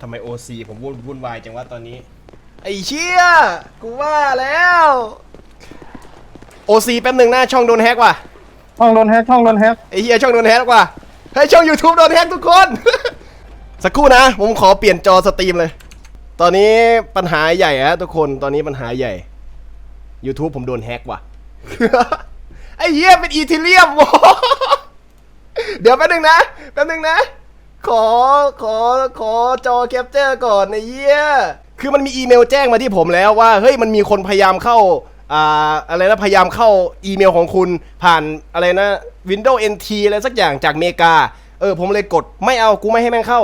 ทำไมโอซีผมวุ่นวุ่นวายจังวะตอนนี้ ไอ้เชี่ยกูว่าแล้วโอซีแป๊บหนึ่งหน้าช่องโดนแฮกว่ะช่องโดนแฮกช่องโดนแฮกไอ้เฮียช่องโดนแฮกว่ะเฮ้ยช่อง YouTube โดนแฮกทุกคน สักครู่นะ ผมขอเปลี่ยนจอสตรีมเลย ตอนนี้ปัญหาใหญ่ฮะทุกคนตอนนี้ปัญหาใหญ่ YouTube ผมโดนแฮกว่ะ ไอ้เหี้ยเป็นอีทิเลียมวะเดี๋ยวแป๊บนึงนะแป๊บนึงนะ ขอขอขอจอแคปเจอร์ก่อนไอ้เหี้ยคือมันมีอีเมลแจ้งมาที่ผมแล้วว่าเฮ้ยมันมีคนพยายามเข้าอ่าอะไรนะพยายามเข้าอีเมลของคุณผ่านอะไรนะ Windows NT อะไรสักอย่างจากเมกา เออ ผมเลยกดไม่เอากูไม่ให้แม่งเข้า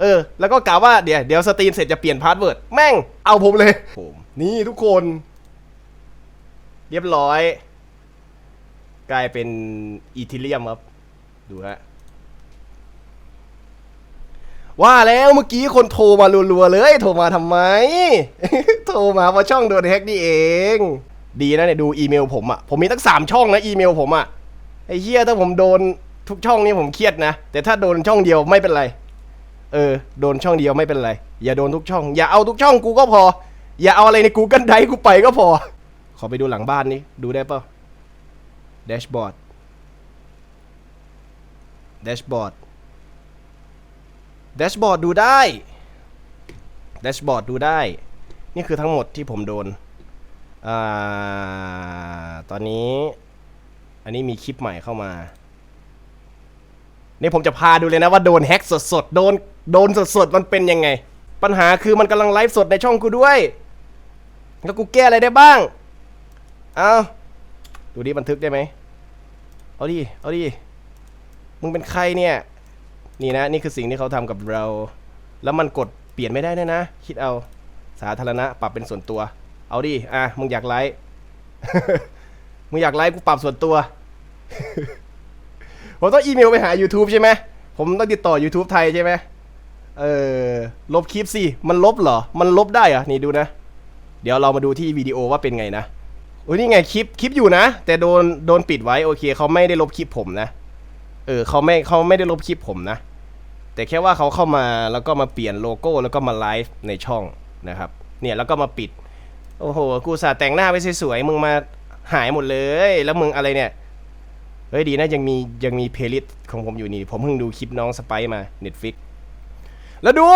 เออ แล้วก็กล่าวว่าเดี๋ยวเดี๋ยวสตรีมเสร็จจะเปลี่ยนพาสเวิร์ดแม่งเอาผมเลยผมนี่ทุกคน เรียบร้อย กลายเป็นอีทิเลียมครับ ดูฮะ ว่าแล้วเมื่อกี้คนโทรมารัวๆเลย โทรมาทำไม โทรมาเพราะช่องโดนแฮกนี่เอง ดีนะเนี่ยดูอีเมลผมอะผมมีตั้งสามช่องนะอีเมลผมอะไอ้เหี้ยถ้าผมโดนทุกช่องนี่ผมเครียดนะ แต่ถ้าโดนช่องเดียวไม่เป็นไร เออ โดนช่องเดียวไม่เป็นไร อย่าโดนทุกช่อง อย่าเอาทุกช่องกูก็พอ อย่าเอาอะไรใน Google Drive กูไปก็พอ ขอไปดูหลังบ้านนี้ดูได้ปะแดชบอร์ดแดชบอร์ด แดชบอร์ดดูได้แดชบอร์ดดูได้ นี่คือทั้งหมดที่ผมโดนอ่าตอนนี้ อันนี้มีคลิปใหม่เข้ามา นี่ผมจะพาดูเลยนะว่าโดนแฮ็กสดๆ โดนโดนสดๆ มันเป็นยังไง ปัญหาคือมันกำลังไลฟ์สดในช่องกูด้วย แล้วกูแก้อะไรได้บ้าง เอาดูดิบันทึกได้ไหม เอาดิ เอาดิ มึงเป็นใครเนี่ย นี่นะนี่คือสิ่งที่เขาทำกับเรา แล้วมันกดเปลี่ยนไม่ได้ด้วยนะ คิดเอาสาธารณะปรับเป็นส่วนตัว เอาดิอะมึงอยากไลฟ์มึงอยากไลฟ์กูปรับส่วนตัว ผมต้องอีเมลไปหา YouTube ใช่ไหมผมต้องติดต่อ YouTube ไทยใช่ไหมเออลบคลิปสิมันลบเหรอ มันลบได้เหรอะนี่ดูนะ เดี๋ยวเรามาดูที่วิดีโอว่าเป็นไงนะโอ้ยนี่ไงคลิปคลิปอยู่นะ แต่โดนโดนปิดไว้โอเคเขาไม่ได้ลบคลิปผมนะ เออเขาไม่เขาไม่ได้ลบคลิปผมนะ แต่แค่ว่าเขาเข้ามาแล้วก็มาเปลี่ยนโลโก้แล้วก็มาไลฟ์ในช่องนะครับ เนี่ยแล้วก็มาปิด โอ้โห กูสาแต่งหน้าไปสวยๆ มึงมาหายหมดเลย แล้วมึงอะไรเนี่ย เฮ้ยดีนะยังมียังมีเพลิสของผมอยู่นี่ ผมเพิ่งดูคลิปน้องสไปซ์มา Netflix แล้วดู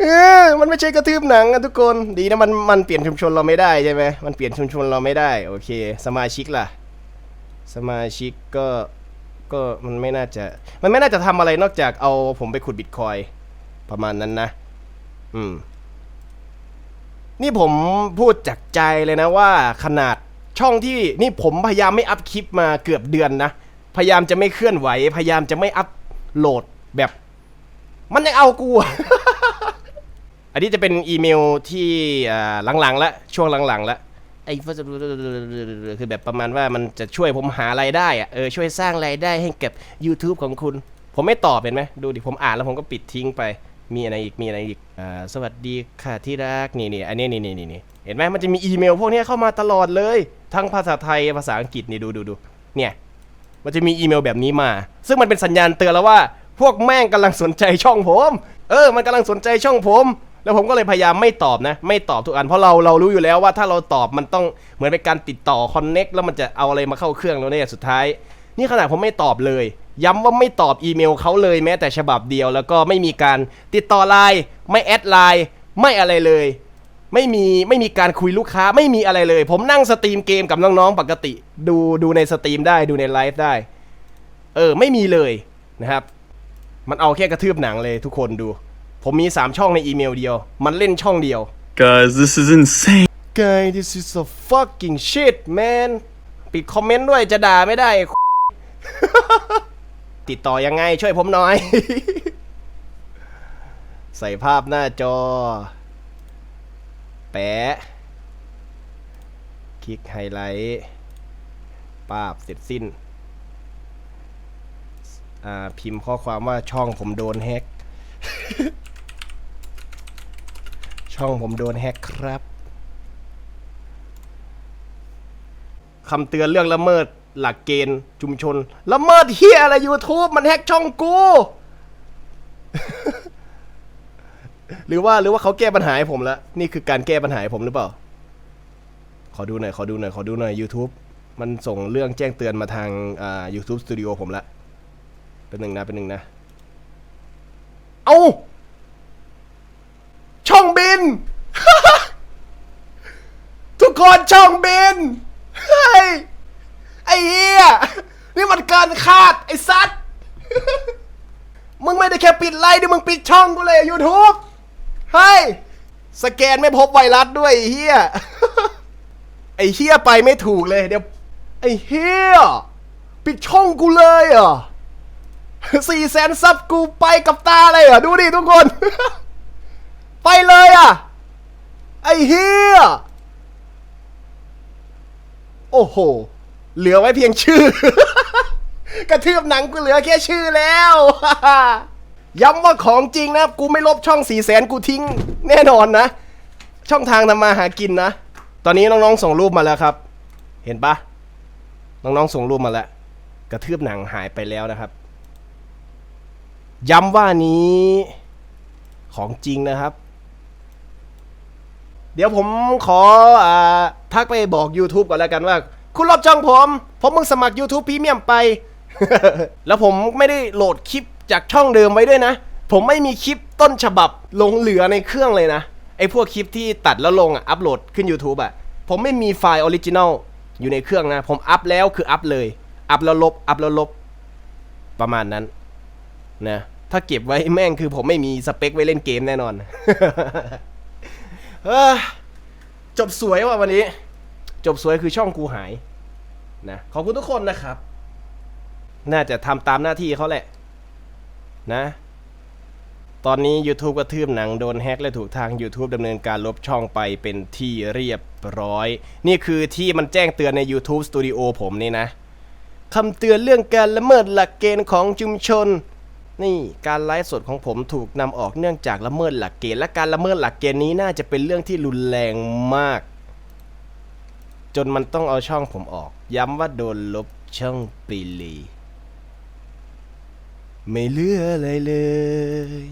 เออมันไม่ใช่กระทืบหนังอะทุกคน ดีนะมันมันเปลี่ยนชุมชนเราไม่ได้ใช่ไหมมันเปลี่ยนชุมชนเราไม่ได้ โอเค สมาชิกล่ะ สมาชิกก็ ก็มันไม่น่าจะ มันไม่น่าจะทำอะไรนอกจากเอาผมไปขุดบิตคอยประมาณนั้นนะ อืม นี่ผมพูดจากใจเลยนะว่าขนาดช่องที่นี่ผมพยายามไม่อัพคลิปมาเกือบเดือนนะ พยายามจะไม่เคลื่อนไหว พยายามจะไม่อัพโหลดแบบ มันยังเอากูอะอันนี้จะเป็นอีเมลที่หลังๆแล้วช่วงหลังๆแล้ว ไอ้คือแบบประมาณว่ามันจะช่วยผมหารายได้อะเออช่วยสร้างรายได้ให้กับ YouTube ของคุณ ผมไม่ตอบเห็นไหมดูดิผมอ่านแล้วผมก็ปิดทิ้งไปมีอะไรอีกมีอะไรอีกอ่าสวัสดีค่ะที่รักนี่นี่อันนี้นี่นี่นี่เห็นไหมมันจะมีอีเมลพวกนี้เข้ามาตลอดเลย ทั้งภาษาไทยภาษาอังกฤษนี่ดูดูดูเนี่ยมันจะมีอีเมลแบบนี้มา ซึ่งมันเป็นสัญญาณเตือนแล้วว่า พวกแม่งกำลังสนใจช่องผม เออ มันกำลังสนใจช่องผม แล้วผมก็เลยพยายามไม่ตอบนะ ไม่ตอบทุกอันเพราะเราเรารู้อยู่แล้วว่าถ้าเราตอบมันต้องเหมือนเป็นการติดต่อคอนเน็กแล้วมันจะเอาอะไรมาเข้าเครื่องแล้วเนี่ยสุดท้าย นี่ขนาดผมไม่ตอบเลย ย้ำว่าไม่ตอบอีเมลเขาเลยแม้แต่ฉบับเดียว แล้วก็ไม่มีการติดต่อไลน์ไม่แอดไลน์ไม่อะไรเลย ไม่มีไม่มีการคุยลูกค้าไม่มีอะไรเลย ผมนั่งสตรีมเกมกับน้องๆปกติ ดูดูในสตรีมได้ดูในไลฟ์ได้ เออไม่มีเลยนะครับ มันเอาแค่กระทืบหนังเลยทุกคนดู ผมมี 3 ช่องในอีเมลเดียว มันเล่นช่องเดียว Guys, this is insane. Guy this is a fucking shit man ปิดคอมเมนต์ด้วยจะด่าไม่ได้ ติดต่อยังไงช่วยผมหน่อย ใส่ภาพหน้าจอ แปะ คลิกไฮไลท์ปาบเสร็จสิ้นอ่าพิมพ์ข้อความว่าช่องผมโดนแฮก ช่องผมโดนแฮกครับคำเตือนเรื่องละเมิดหลักเกณฑ์ชุมชน ละเมิดเฮียอะไร YouTube มันแฮกช่องกู หรือว่าหรือว่าเขาแก้ปัญหาให้ผมแล้วนี่คือการแก้ปัญหาให้ผมหรือเปล่า ขอดูหน่อยขอดูหน่อยขอดูหน่อย YouTube มันส่งเรื่องแจ้งเตือนมาทางอ่า YouTube Studio ผมละเป็นหนึ่งนะเป็นหนึ่งนะ เอาช่องบิน ทุ กคนช่องบิน เฮ้ย ไอ้เหี้ย นี่มันเกินคาด ไอ้สัตว์มึงไม่ได้แค่ปิดไลน์ดิมึงปิดช่องกูเลยยูทูบเฮ้ย สแกนไม่พบไวรัสด้วยไอ้เฮียไอ้เฮียไปไม่ถูกเลย เดี๋ยว ไอ้เฮียปิดช่องกูเลยเหรอะสี่แสนซับกูไปกับตาเลยเหรอะดูดิทุกคน ไปเลยอะ ไอ้เฮีย โอ้โห เหลือไว้เพียงชื่อ กระทืบหนังกูเหลือแค่ชื่อแล้ว ย้ำว่าของจริงนะ กูไม่ลบช่องสี่แสนกูทิ้ง แน่นอนนะ ช่องทางทำมาหากินนะ ตอนนี้น้องๆส่งรูปมาแล้วครับ เห็นปะน้องๆส่งรูปมาแล้ว กระทืบหนังหายไปแล้วนะครับ ย้ำว่านี้ ของจริงนะครับ เดี๋ยวผมขออาทักไปบอก YouTube ก่อนแล้วกันว่า คุณรอบช่องผม ผมมึงสมัคร YouTube พรีเมียมไป แล้วผมไม่ได้โหลดคลิปจากช่องเดิมไว้ด้วยนะ ผมไม่มีคลิปต้นฉบับลงเหลือในเครื่องเลยนะ ไอ้พวกคลิปที่ตัดแล้วลงอะอัปโหลดขึ้น YouTube อะ ผมไม่มีไฟล์ออริจินัลอยู่ในเครื่องนะ ผมอัพแล้วคืออัพเลย อัพแล้วลบ อัพแล้วลบ ประมาณนั้นนะ ถ้าเก็บไว้แม่งคือผมไม่มีสเปคไว้เล่นเกมแน่นอน เออจบสวยว่ะวันนี้ จบสวยคือช่องกูหายนะขอบคุณทุกคนนะครับ น่าจะทำตามหน้าที่เขาแหละ นะ ตอนนี้ YouTube กระทืบหนังโดนแฮ็กและถูกทาง YouTube ดำเนินการลบช่องไปเป็นที่เรียบร้อย นี่คือที่มันแจ้งเตือนใน YouTube Studio ผมนี่นะคำเตือนเรื่องการละเมิดหลักเกณฑ์ของชุมชน นี่การไลฟ์สดของผมถูกนำออกเนื่องจากละเมิดหลักเกณฑ์และการละเมิดหลักเกณฑ์นี้น่าจะเป็นเรื่องที่รุนแรงมาก จนมันต้องเอาช่องผมออก ย้ำว่าโดนลบช่องปเลยไม่เหลืออะไรเลย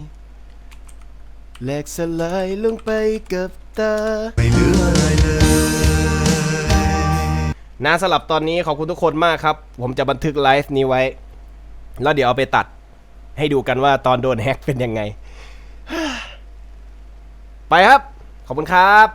แหลกสลายลงไปกับตาไม่เหลืออะไรเลยนะสำหรับตอนนี้ขอบคุณทุกคนมากครับ ผมจะบันทึกไลฟ์นี้ไว้ แล้วเดี๋ยวเอาไปตัด ให้ดูกันว่าตอนโดนแฮ็กเป็นยังไง ไปครับ ขอบคุณครับ